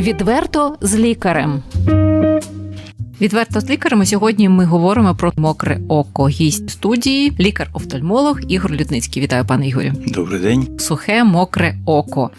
Відверто з лікарем. Відверто з лікарем. Сьогодні ми говоримо про мокре око. Гість студії, лікар-офтальмолог Ігор Людницький. Вітаю, пане Ігорю. Добрий день. Сухе, мокре око.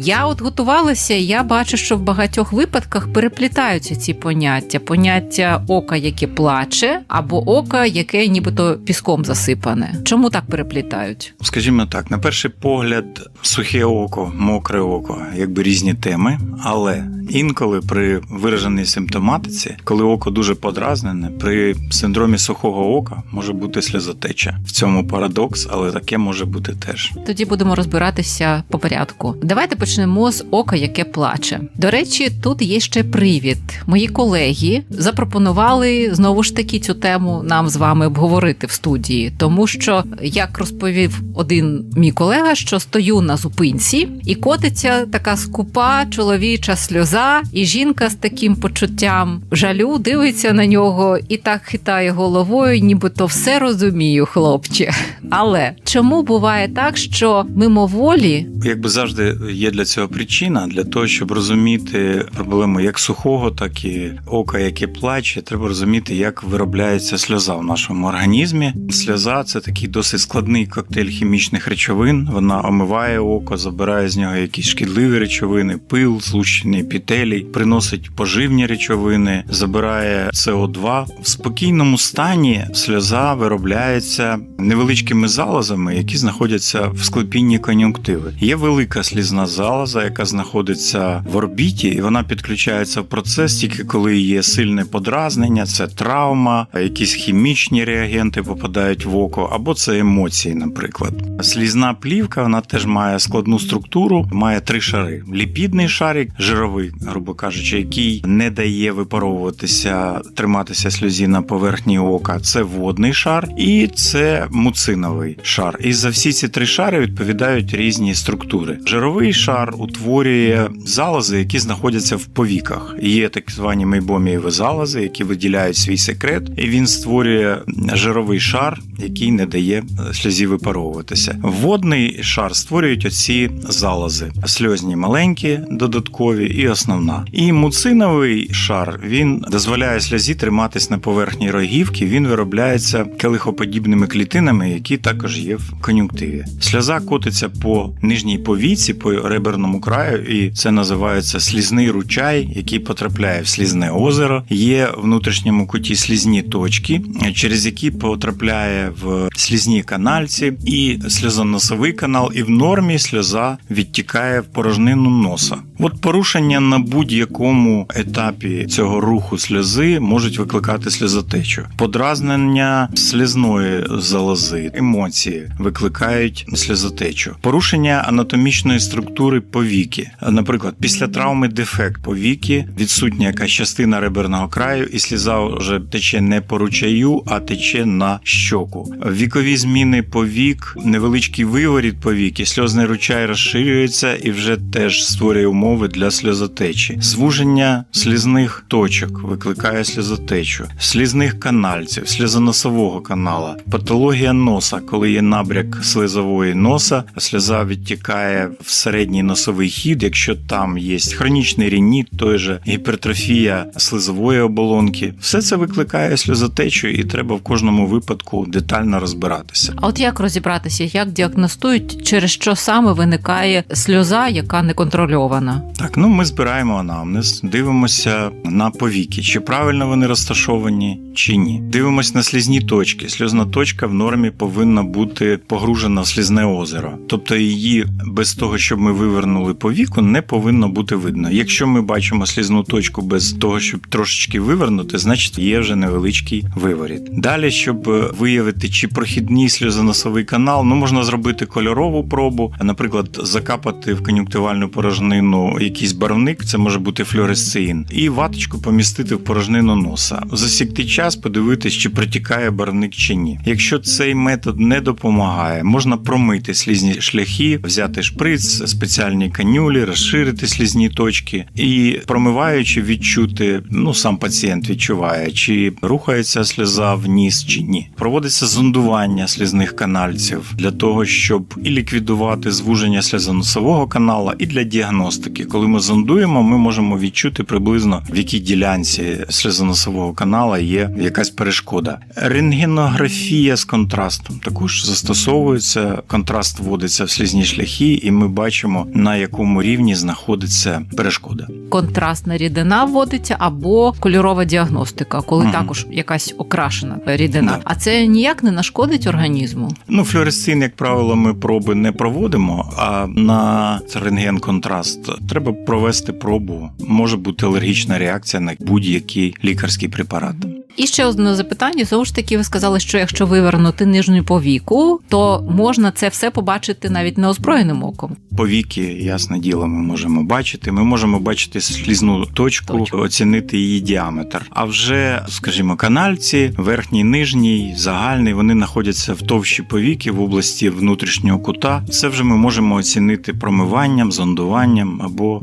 Я от готувалася. Я бачу, що в багатьох випадках переплітаються ці поняття: поняття ока, яке плаче, або ока, яке нібито піском засипане. Чому так переплітають? Скажімо так, на перший погляд, сухе око, мокре око, якби різні теми, але інколи при вираженій симптоматиці, коли око дуже подразнене, при синдромі сухого ока може бути сльозотеча. В цьому парадокс, але таке може бути теж. Тоді будемо розбиратися по порядку. Давайте почнемо з ока, яке плаче. До речі, тут є ще привід. Мої колеги запропонували знову ж таки цю тему нам з вами обговорити в студії, тому що як розповів один мій колега, що стою на зупинці і котиться така скупа чоловіча сльоза, і жінка з таким почуттям жалю дивиться на нього і так хитає головою, нібито все розумію, хлопче. Але чому буває так, що мимоволі Якби завжди є для цього причина, для того, щоб розуміти проблему як сухого, так і ока, яке плаче, треба розуміти, як виробляється сльоза в нашому організмі. Сльоза це такий досить складний коктейль хімічних речовин. Вона омиває око, забирає з нього якісь шкідливі речовини, пил, злущений епітелій, приносить поживні речовини, забирає СО2. В спокійному стані сльоза виробляється невеличкими залозами, які знаходяться в склепінні кон'юнктиви. Є велика слізна залоза, яка знаходиться в орбіті, і вона підключається в процес тільки коли є сильне подразнення, це травма, якісь хімічні реагенти попадають в око, або це емоції, наприклад. Слізна плівка вона теж має складну структуру, має три шари: ліпідний шарик, жировий, грубо кажучи, який не дає випаровуватися, триматися сльозі на поверхні ока. Це водний шар, і це муциновий шар. І за всі ці три шари відповідають різні структури. Жировий шар утворює залози, які знаходяться в повіках. Є так звані мейбомієві залози, які виділяють свій секрет, і він створює жировий шар, який не дає сльозі випаровуватися. Водний шар створюють оці залози, сльозні маленькі, додаткові і основна. І муциновий шар він дозволяє сльозі триматись на поверхні рогівки. Він виробляється келихоподібними клітинами, які також є в кон'юнктиві. Сльоза котиться по нижній повіці, по реберному краю, і це називається слізний ручай, який потрапляє в слізне озеро. Є в внутрішньому куті слізні точки, через які потрапляє в слізні канальці і сльозоносовий канал, і в нормі сльоза відтікає в порожнину носа. От порушення на будь-якому етапі цього руху сльози можуть викликати сльозотечу. Подразнення слізної залози, емоції викликають сльозотечу. Порушення анатомічної структури повіки. Наприклад, після травми дефект повіки, відсутня якась частина реберного краю, і сліза вже тече не по ручаю, а тече на щоку. Вікові зміни повік, невеличкий виворіт повіки, сльозний ручай розширюється і вже теж створює умови для сльозотечі. Звуження слізних точок викликає сльозотечу, слізних канальців, сльозоносового канала, патологія носа, коли є набряк слизової носа, сльоза відтікає в середній носовий хід, якщо там є хронічний рініт, той же гіпертрофія слизової оболонки, все це викликає сльозотечу, і треба в кожному випадку детально розбиратися. А от як розібратися, як діагностують, через що саме виникає сльоза, яка неконтрольована? Так, ну ми збираємо анамнез, дивимося на повіки, чи правильно вони розташовані, чи ні. Дивимось на слізні точки. Сльозна точка в нормі повинна бути погружена в слізне озеро. Тобто її без того, щоб ми вивернули повіку, не повинно бути видно. Якщо ми бачимо слізну точку без того, щоб трошечки вивернути, значить є вже невеличкий виворіт. Далі, щоб виявити, чи прохідний сльозоносовий канал, ну можна зробити кольорову пробу, наприклад, закапати в кон'юнктивальну порожнину якийсь барвник, це може бути флюоресцеїн, і ваточку помістити в порожнину носа, засікти час, подивитись, чи протікає барвник чи ні. Якщо цей метод не допомагає, можна промити слізні шляхи, взяти шприц, спеціальні канюлі, розширити слізні точки і промиваючи, відчути, ну сам пацієнт відчуває, чи рухається сльоза вниз чи ні. Проводиться зондування слізних канальців для того, щоб і ліквідувати звуження сльозоносового канала, і для діагностики. Коли ми зондуємо, ми можемо відчути приблизно в якій ділянці сльозоносового канала є якась перешкода. Рентгенографія з контрастом також застосовується. Контраст вводиться в слізні шляхи, і ми бачимо на якому рівні знаходиться перешкода. Контрастна рідина вводиться або кольорова діагностика, коли Мгм. також якась окрашена рідина. Да. А це ніяк не нашкодить організму. Ну, флюоресцин, як правило, ми проби не проводимо. А на рентген-контраст треба провести пробу. Може бути алергічна реакція на будь-який лікарський препарат. І ще одне запитання. Знову ж таки, ви сказали, що якщо вивернути нижню повіку, то можна це все побачити навіть неозброєним оком. Повіки, ясне діло, ми можемо бачити. Ми можемо бачити слізну точку, Точку. оцінити її діаметр. А вже, скажімо, канальці, верхній, нижній, загальний, вони знаходяться в товщі повіки в області внутрішнього кута. Це вже ми можемо оцінити промиванням, зондуванням або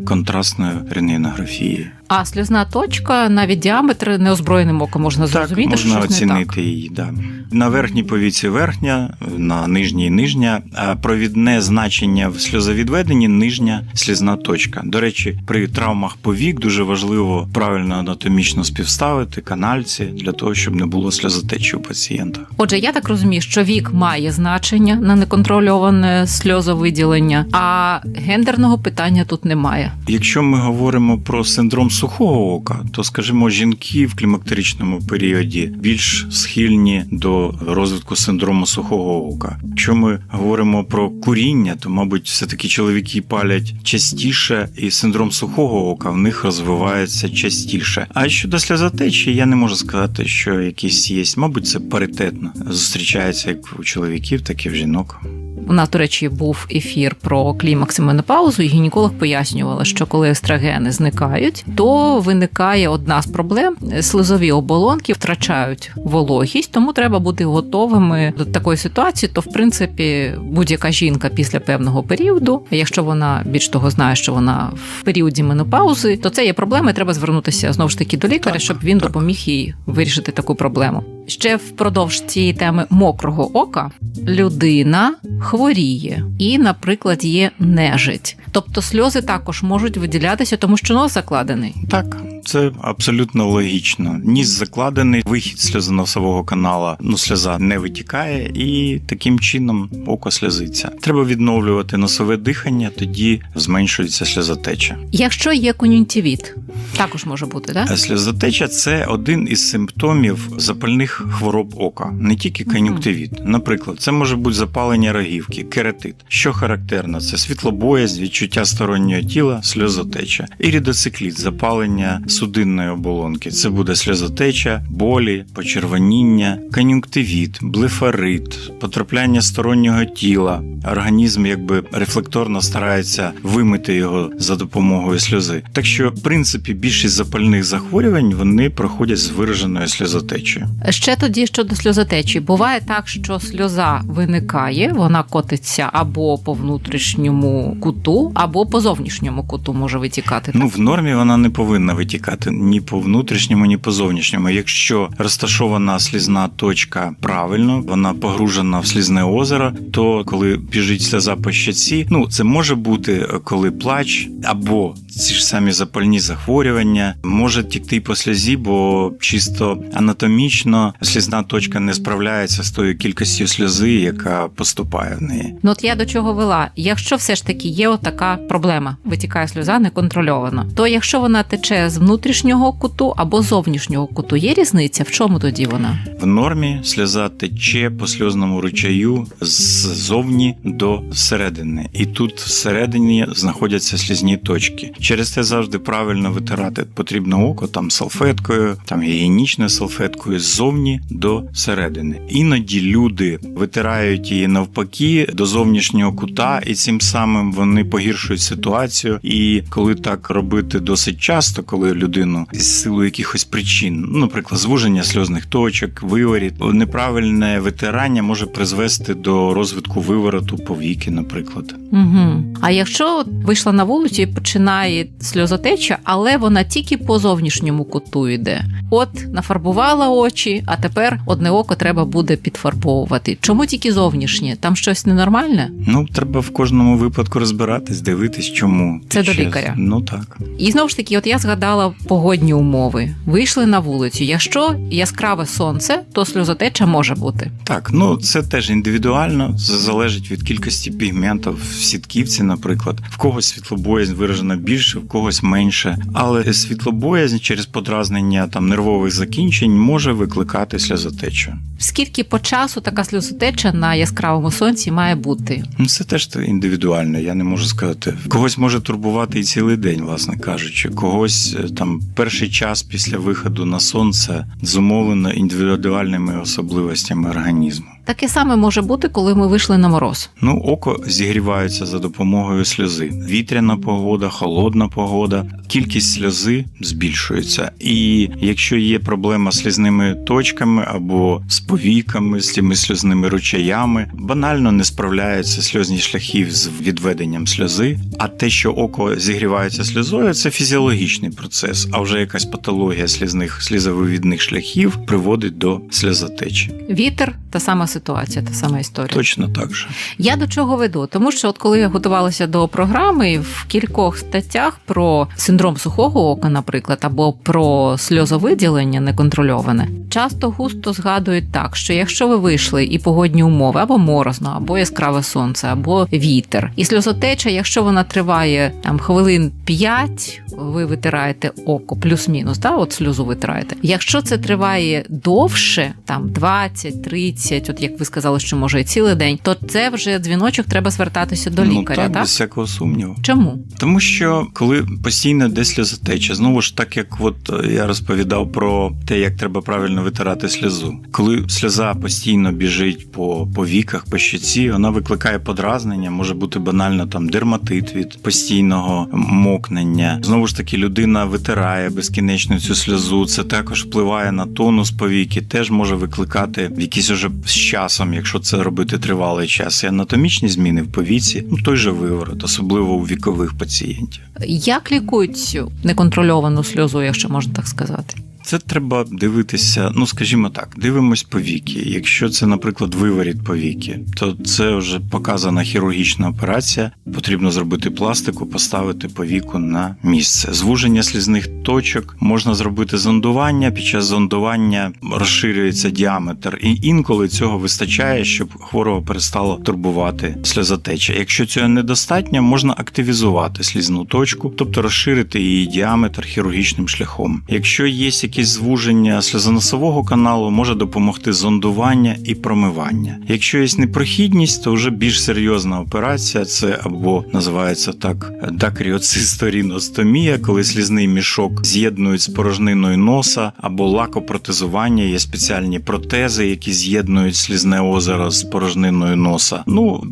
контрастною рентгенографією. А сльозна точка, навіть діаметр неозброєним оком можна зрозуміти, так, що можна щось не так. оцінити її. Да. На верхній повіці верхня, на нижній нижня, а провідне значення в сльозовідведенні нижня слізна точка. До речі, при травмах повік дуже важливо правильно анатомічно співставити канальці для того, щоб не було сльозотечі у пацієнта. Отже, я так розумію, що вік має значення на неконтрольоване сльозовиділення, а гендерного питання тут немає. Якщо ми говоримо про синдром сухого ока, то скажімо, жінки в клімактеричному періоді більш схильні до розвитку синдрому сухого ока. Якщо ми говоримо про куріння, то мабуть, все таки чоловіки палять частіше, і синдром сухого ока в них розвивається частіше. А щодо сльозотечі, я не можу сказати, що якісь є. Мабуть, це паритетно зустрічається як у чоловіків, так і в жінок. У нас, до речі, був ефір про клімакс і менопаузу, і гінеколог пояснювала, що коли естрогени зникають, то виникає одна з проблем: слизові оболонки втрачають вологість, тому треба бути готовими до такої ситуації. То, в принципі, будь-яка жінка після певного періоду, якщо вона більш того знає, що вона в періоді менопаузи, то це є проблема. і Треба звернутися знову ж таки до лікаря, Так, щоб він так. допоміг їй вирішити таку проблему. Ще впродовж цієї теми мокрого ока людина хворіє і, наприклад, є нежить. Тобто сльози також можуть виділятися, тому що нос закладений. Так, це абсолютно логічно. Ніс закладений, вихід сльозоносового канала, ну сльоза не витікає, і таким чином око сльозиться. Треба відновлювати носове дихання, тоді зменшується сльозотеча. Якщо є кон'юнктивіт, також може бути, так? А Сльозотеча це один із симптомів запальних хвороб ока, не тільки кон'юнктивіт. Наприклад, це може бути запалення рогівки, кератит. Що характерно, це світлобоязнь, відчуття стороннього тіла, сльозотеча, ірідоцикліт, запалення судинної оболонки. Це буде сльозотеча, болі, почервоніння, кон'юнктивіт, блефарит, потрапляння стороннього тіла. Організм якби рефлекторно старається вимити його за допомогою сльози. Так що, в принципі, більшість запальних захворювань вони проходять з вираженою сльозотечею. Ще тоді щодо сльозотечі, буває так, що сльоза виникає, вона котиться або по внутрішньому куту, або по зовнішньому куту може витікати. Ну, в нормі вона не повинна витікати ні по внутрішньому, ні по зовнішньому. Якщо розташована слізна точка правильно, вона погружена в слізне озеро, то коли біжить сльоза по щоці, ну це може бути коли плач або ці ж самі запальні захворювання, може тікти по сльозі, бо чисто анатомічно слізна точка не справляється з тою кількістю сльози, яка поступає в неї. Ну от я до чого вела. Якщо все ж таки є отака проблема, витікає сльоза неконтрольовано, то якщо вона тече з внутрішнього куту або зовнішнього куту, є різниця? В чому тоді вона? В нормі сльоза тече по сльозному ручаю ззовні до середини, і тут всередині знаходяться слізні точки. Через це завжди правильно витирати потрібно око там салфеткою, там гігієнічною салфеткою ззовні до середини. Іноді люди витирають її навпаки до зовнішнього кута, і цим самим вони погіршують ситуацію. І коли так робити досить часто, коли людину з силу якихось причин, ну, наприклад, звуження сльозних точок, виворіт, неправильне витирання може призвести до розвитку вивороту повіки, наприклад. Угу. А якщо вийшла на вулицю і починає сльозотеча, але вона тільки по зовнішньому куту йде. От нафарбувала очі, а тепер одне око треба буде підфарбовувати. Чому тільки зовнішнє? Там щось ненормальне? Ну, треба в кожному випадку розбиратись, дивитись, чому Це Під до лікаря. Ну так. І знову ж таки, от я згадала погодні умови. Вийшли на вулицю. Якщо яскраве сонце, то сльозотеча може бути. Так, ну це теж індивідуально, це залежить від кількості пігментів в сітківці, наприклад. В когось світлобоязнь виражена більше, в когось менше. Але світлобоязнь через подразнення там нервових закінчень може викликати сльозотечу. Скільки по часу така сльозотеча на яскравому сонці має бути? Ну, це теж індивідуально, я не можу сказати. Когось може турбувати і цілий день, власне кажучи. Когось е, там перший час після виходу на сонце зумовлено індивідуальними особливостями організму. Таке саме може бути, коли ми вийшли на мороз. Ну, око зігрівається за допомогою сльози. Вітряна погода, холодна погода, кількість сльози збільшується. І якщо є проблема з слізними точками або з повіками, з тими сльозними ручаями, банально не справляються сльозні шляхи з відведенням сльози. А те, що око зігрівається сльозою, це фізіологічний процес. А вже якась патологія слізних слізовивідних шляхів приводить до сльозотечі. Вітер та сама ситуація, та сама історія. Точно так же. Я до чого веду? Тому що, от коли я готувалася до програми, в кількох статтях про синдром сухого ока, наприклад, або про сльозовиділення неконтрольоване, часто густо згадують так, що якщо ви вийшли і погодні умови, або морозно, або яскраве сонце, або вітер, і сльозотеча, якщо вона триває там хвилин 5, ви витираєте око, плюс-мінус, да, от сльозу витираєте. Якщо це триває довше, там 20, 30, от як ви сказали, що може і цілий день, то це вже дзвіночок, треба звертатися до ну, лікаря. так, так? без всякого сумніву. Чому? Тому що коли постійно десь сльозотеча, знову ж так як от е, я розповідав про те, як треба правильно витирати сльозу. Коли сльоза постійно біжить по, по віках, по щоці, вона викликає подразнення, може бути банально там дерматит від постійного мокнення. Знову ж таки, людина витирає безкінечно цю сльозу. Це також впливає на тонус повіки, теж може викликати якісь уже з часом, якщо це робити тривалий час, і анатомічні зміни в повіці, ну той же виворот, особливо у вікових пацієнтів. Як лікують цю неконтрольовану сльозу, якщо можна так сказати? Це треба дивитися, ну скажімо так, дивимось повіки. Якщо це, наприклад, виворіт повіки, то це вже показана хірургічна операція. Потрібно зробити пластику, поставити повіку на місце. Звуження слізних точок можна зробити зондування. Під час зондування розширюється діаметр, і інколи цього вистачає, щоб хворого перестало турбувати сльозотеча. Якщо цього недостатньо, можна активізувати слізну точку, тобто розширити її діаметр хірургічним шляхом. Якщо є якісь звуження сльозоносового каналу, може допомогти зондування і промивання. Якщо є непрохідність, то вже більш серйозна операція це або називається так дакріоцисторіностомія, коли слізний мішок з'єднують з порожниною носа, або лакопротезування. Є спеціальні протези, які з'єднують слізне озеро з порожниною носа. Ну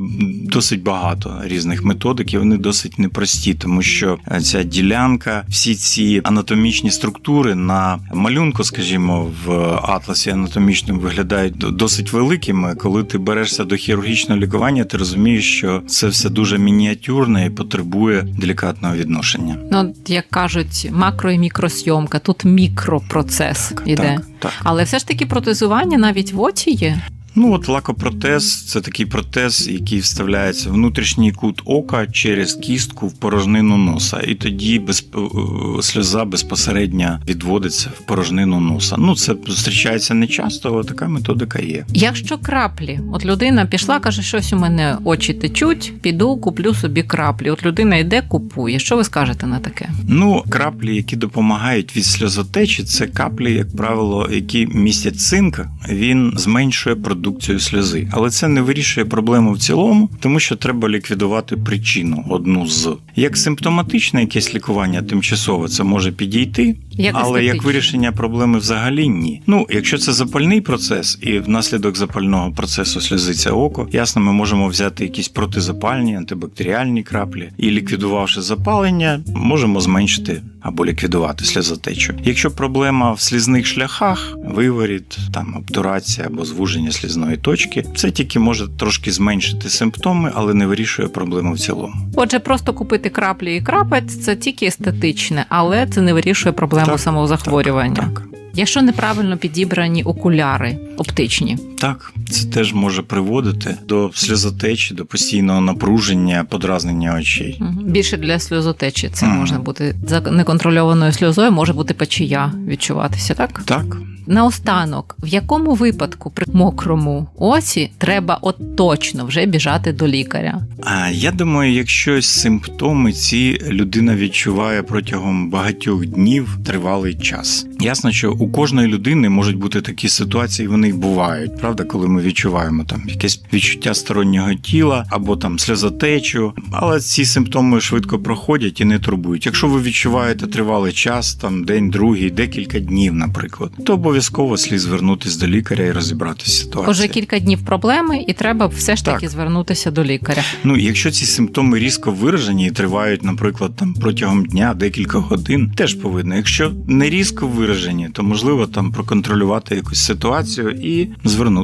досить багато різних методик, і вони досить непрості, тому що ця ділянка, всі ці анатомічні структури на малюнку, скажімо, в атласі анатомічному виглядають досить великими. Коли ти берешся до хірургічного лікування, ти розумієш, що це все дуже мініатюрне і потребує делікатного відношення. Ну, як кажуть, макро і мікросйомка, тут мікропроцес іде. Так, так. Але все ж таки протезування навіть в оці є. Ну от лакопротез це такий протез, який вставляється в внутрішній кут ока через кістку в порожнину носа, і тоді без е, сльоза безпосередньо відводиться в порожнину носа. Ну це зустрічається не часто, але така методика є. Якщо краплі, от людина пішла, каже, щось у мене очі течуть, піду, куплю собі краплі. От людина йде, купує. Що ви скажете на таке? Ну, краплі, які допомагають від сльозотечі, це каплі, як правило, які містять цинк. Він зменшує продукцію продукцію сльози. Але це не вирішує проблему в цілому, тому що треба ліквідувати причину одну з як симптоматичне якесь лікування тимчасово це може підійти, Як але як вирішення проблеми взагалі ні. Ну, якщо це запальний процес, і внаслідок запального процесу сльозиться око, ясно, ми можемо взяти якісь протизапальні, антибактеріальні краплі і ліквідувавши запалення, можемо зменшити або ліквідувати сльозотечу. Якщо проблема в слізних шляхах, виворіт, там обтурація або звуження слізної точки, це тільки може трошки зменшити симптоми, але не вирішує проблему в цілому. Отже, просто купити краплі і крапець це тільки естетичне, але це не вирішує проблему Так, самого захворювання. Так. Якщо неправильно підібрані окуляри оптичні, Так, це теж може приводити до сльозотечі, до постійного напруження, подразнення очей. Більше для сльозотечі це Мгм. може бути за неконтрольованою сльозою, може бути печія відчуватися, так? Так, Наостанок, в якому випадку при мокрому оці треба от точно вже біжати до лікаря? а я думаю, якщо симптоми ці людина відчуває протягом багатьох днів тривалий час. Ясно, що у кожної людини можуть бути такі ситуації, вони бувають, правда, коли ми відчуваємо там якесь відчуття стороннього тіла або там сльозотечу, але ці симптоми швидко проходять і не турбують. Якщо ви відчуваєте тривалий час, там день, другий, декілька днів, наприклад, то обов'язково слід звернутися до лікаря і розібратися з ситуацією. Уже кілька днів проблеми, і треба все ж таки Так. звернутися до лікаря. Ну, якщо ці симптоми різко виражені і тривають, наприклад, там протягом дня декілька годин, теж повинно. Якщо не різко виражені, то можливо там проконтролювати якусь ситуацію і звернутися.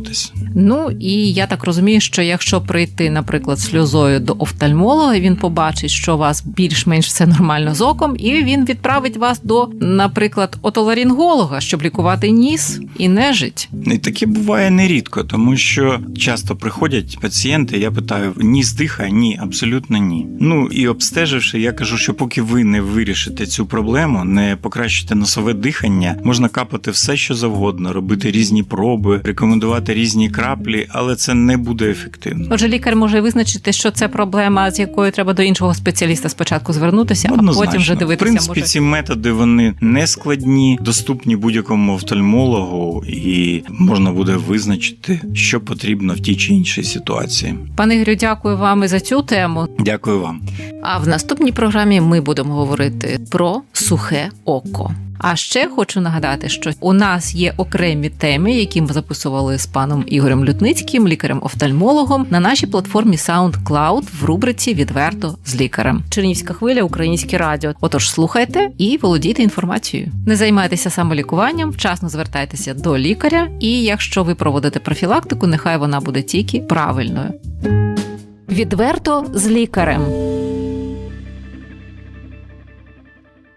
Ну і я так розумію, що якщо прийти, наприклад, сльозою до офтальмолога, він побачить, що у вас більш-менш все нормально з оком, і він відправить вас до, наприклад, отоларінголога, щоб лікувати ніс і нежить. І таке буває нерідко, тому що часто приходять пацієнти, я питаю: ніс дихає? Ні, абсолютно ні. Ну і обстеживши, я кажу, що поки ви не вирішите цю проблему, не покращите носове дихання, можна капати все, що завгодно, робити різні проби, рекомендувати різні краплі, але це не буде ефективно. Отже, лікар може визначити, що це проблема, з якою треба до іншого спеціаліста спочатку звернутися, а потім вже дивитися. В принципі, може... ці методи вони не складні, доступні будь-якому офтальмологу, і можна буде визначити, що потрібно в тій чи іншій ситуації. Пане Ігорю, дякую вам і за цю тему. Дякую вам. А в наступній програмі ми будемо говорити про сухе око. А ще хочу нагадати, що у нас є окремі теми, які ми записували з паном Ігорем Лютницьким, лікарем-офтальмологом, на нашій платформі SoundCloud в рубриці Відверто з лікарем. Чернівська хвиля, українське радіо. Отож, слухайте і володійте інформацією. Не займайтеся самолікуванням, вчасно звертайтеся до лікаря. І якщо ви проводите профілактику, нехай вона буде тільки правильною. Відверто з лікарем.